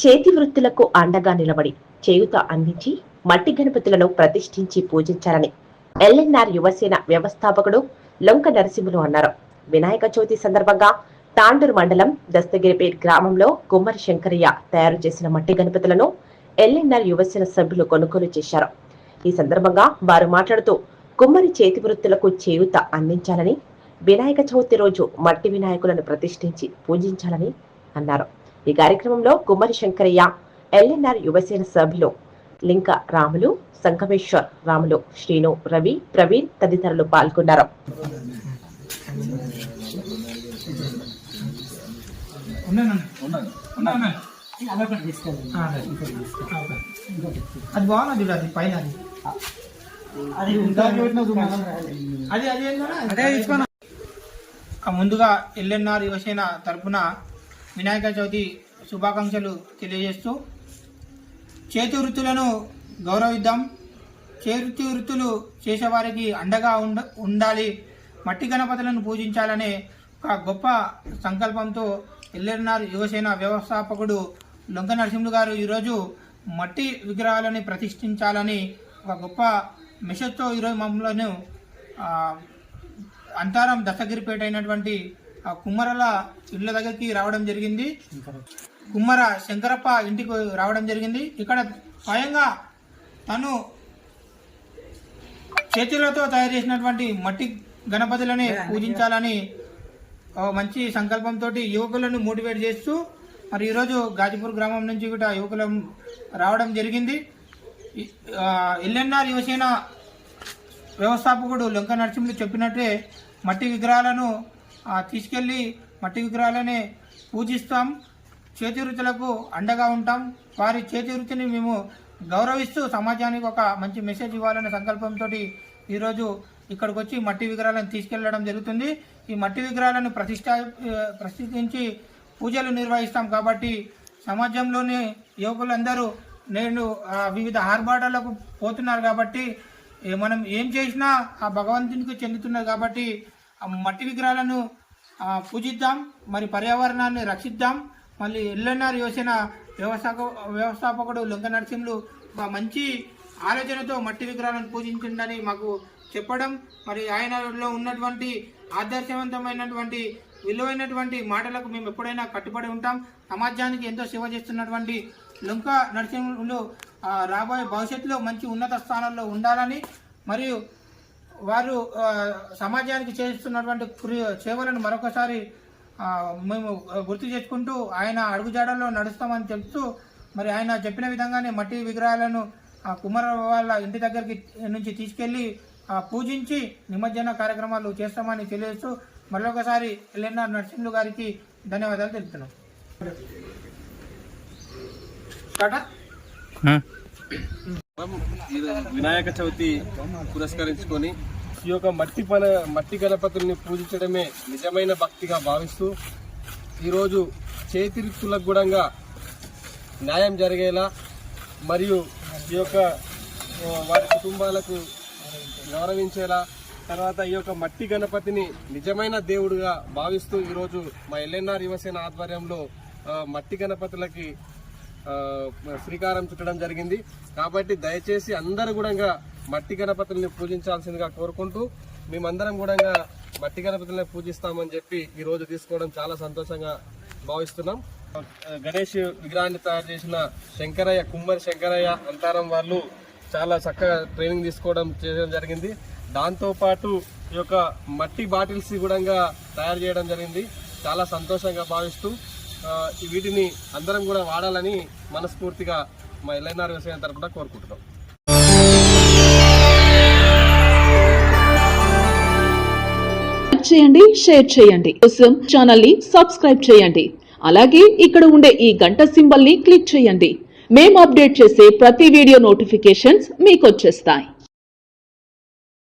చేతి వృత్తులకు అండగా నిలబడి చేయుత అందించి మట్టి గణపతులను ప్రతిష్ఠించి పూజించాలని ఎల్ఎన్ఆర్ యువసేన వ్యవస్థాపకుడు లొంక నరసింహులు అన్నారు. వినాయక చవితి సందర్భంగా తాండూరు మండలం దస్తగిరిపేట్ గ్రామంలో కుమ్మరి శంకరయ్య తయారు చేసిన మట్టి గణపతులను ఎల్ఎన్ఆర్ యువసేన సభ్యులు కొనుగోలు చేశారు. ఈ సందర్భంగా వారు మాట్లాడుతూ కుమ్మరి చేతి వృత్తులకు చేయూత అందించాలని వినాయక చవితి రోజు మట్టి వినాయకులను ప్రతిష్ఠించి పూజించాలని అన్నారు. ఈ కార్యక్రమంలో కుమ్మరి శంకరయ్య ఎల్ఎన్ఆర్ యువసేన సభ్యులు లింక రాములు సంగమేశ్వర్ రాములు శ్రీను రవి ప్రవీణ్ తదితరులు పాల్గొన్నారు. అది బాగున్నది అది పైన అది. అది అది ముందుగా ఎల్ఎన్ఆర్ యువసేన తరపున వినాయక చవితి శుభాకాంక్షలు తెలియజేస్తూ చేతి వృత్తులను గౌరవిద్దాం. చేతి వృత్తులు చేసేవారికి అండగా ఉండ ఉండాలి. మట్టి గణపతులను పూజించాలనే ఒక గొప్ప సంకల్పంతో ఎల్ఎన్ఆర్ యువసేన వ్యవస్థాపకుడు లొంక నరసింహులు గారు ఈరోజు మట్టి విగ్రహాలని ప్రతిష్ఠించాలని ఒక గొప్ప మెసేజ్తో ఈరోజు మమ్మలను అంతారం దశగిరిపేట అయినటువంటి ఆ కుమ్మరల ఇళ్ళ దగ్గరికి రావడం జరిగింది. కుమ్మర శంకరప్ప ఇంటికి రావడం జరిగింది. ఇక్కడ స్వయంగా తను చేతులతో తయారు చేసినటువంటి మట్టి గణపతులని పూజించాలని మంచి సంకల్పంతో యువకులను మోటివేట్ చేస్తూ మరి ఈరోజు గాజిపూర్ గ్రామం నుంచి కూడా యువకులం రావడం జరిగింది. ఎల్ఎన్ఆర్ యువసేన వ్యవస్థాపకుడు లొంక నరసింహులు చెప్పినట్టే మట్టి విగ్రహాలను ఆ, తీసుకెళ్ళి మట్టి విగ్రహాలని పూజిస్తాం. చేతి వృత్తులకు అండగా ఉంటాం. వారి చేతి వృత్తిని మేము గౌరవిస్తూ సమాజానికి ఒక మంచి మెసేజ్ ఇవ్వాలనే సంకల్పంతో ఈరోజు ఇక్కడికి వచ్చి మట్టి విగ్రహాలను తీసుకెళ్ళడం జరుగుతుంది. ఈ మట్టి విగ్రహాలను ప్రతిష్ట ప్రతిష్ఠించి పూజలు నిర్వహిస్తాం కాబట్టి సమాజంలోని యువకులందరూ నేను వివిధ ఆర్భాటాలకు పోతున్నారు కాబట్టి మనం ఏం చేసినా ఆ భగవంతునికి చెందుతున్నారు కాబట్టి మట్టి విగ్రహాలను పూజిద్దాం మరి పర్యావరణాన్ని రక్షిద్దాం. మళ్ళీ ఎల్ఎన్ఆర్ యువసేన వ్యవస్థాప వ్యవస్థాపకుడు లింగ నరసింహులు ఒక మంచి ఆలోచనతో మట్టి విగ్రహాలను పూజించిందని మాకు చెప్పడం మరి ఆయనలో ఉన్నటువంటి ఆదర్శవంతమైనటువంటి విలువైనటువంటి మాటలకు మేము ఎప్పుడైనా కట్టుబడి ఉంటాం. సమాజానికి ఎంతో సేవ చేస్తున్నటువంటి లొంక నరసింహులు రాబోయే భవిష్యత్తులో మంచి ఉన్నత స్థానంలో ఉండాలని మరియు వారు సమాజానికి చేస్తున్నటువంటి సేవలను మరొకసారి మేము గుర్తు చేసుకుంటూ ఆయన అడుగుజాడల్లో నడుస్తామని చెప్తూ మరి ఆయన చెప్పిన విధంగానే మట్టి విగ్రహాలను కుమార వాళ్ళ ఇంటి దగ్గరికి నుంచి తీసుకెళ్ళి పూజించి నిమజ్జన కార్యక్రమాలు చేస్తామని తెలియజేస్తూ మరొకసారి ఎల్ఎన్ఆర్ నరసింహులు గారికి ధన్యవాదాలు తెలుపుతున్నాం. టాటా వినాయక చవితి పురస్కరించుకొని ఈ యొక్క మట్టి పన మట్టి గణపతుల్ని పూజించడమే నిజమైన భక్తిగా భావిస్తూ ఈరోజు చేతిరిక్తులకు కూడా న్యాయం జరిగేలా మరియు ఈ యొక్క వారి కుటుంబాలకు గౌరవించేలా తర్వాత ఈ యొక్క మట్టి గణపతిని నిజమైన దేవుడుగా భావిస్తూ ఈరోజు మా ఎల్ఎన్ఆర్ యువసేన ఆధ్వర్యంలో మట్టి గణపతులకి శ్రీకారం చుట్టడం జరిగింది. కాబట్టి దయచేసి అందరూ కూడా మట్టి గణపతుల్ని పూజించాల్సిందిగా కోరుకుంటూ మేమందరం కూడా మట్టి గణపతుల్ని పూజిస్తామని చెప్పి ఈరోజు తీసుకోవడం చాలా సంతోషంగా భావిస్తున్నాం. గణేష్ విగ్రహాన్ని తయారు చేసిన శంకరయ్య కుమ్మరి శంకరయ్య అంతారం వాళ్ళు చాలా చక్కగా ట్రైనింగ్ తీసుకోవడం చేయడం జరిగింది. దాంతోపాటు ఈ యొక్క మట్టి బాటిల్స్ కూడా తయారు చేయడం జరిగింది. చాలా సంతోషంగా భావిస్తూ వీటిని అందరం కూడా వాడాలని మనస్ఫూర్తిగా మా ఎల్ఎన్ఆర్ వ్యవసాయం తరపున కోరుకుంటున్నాం. చేయండి షేర్ చేయండి. కోసం ఛానల్ని సబ్స్క్రైబ్ చేయండి. అలాగే ఇక్కడ ఉండే ఈ గంట సింబల్ని క్లిక్ చేయండి. మేము అప్డేట్ చేసే ప్రతి వీడియో నోటిఫికేషన్స్ మీకు వచ్చేస్తాయి.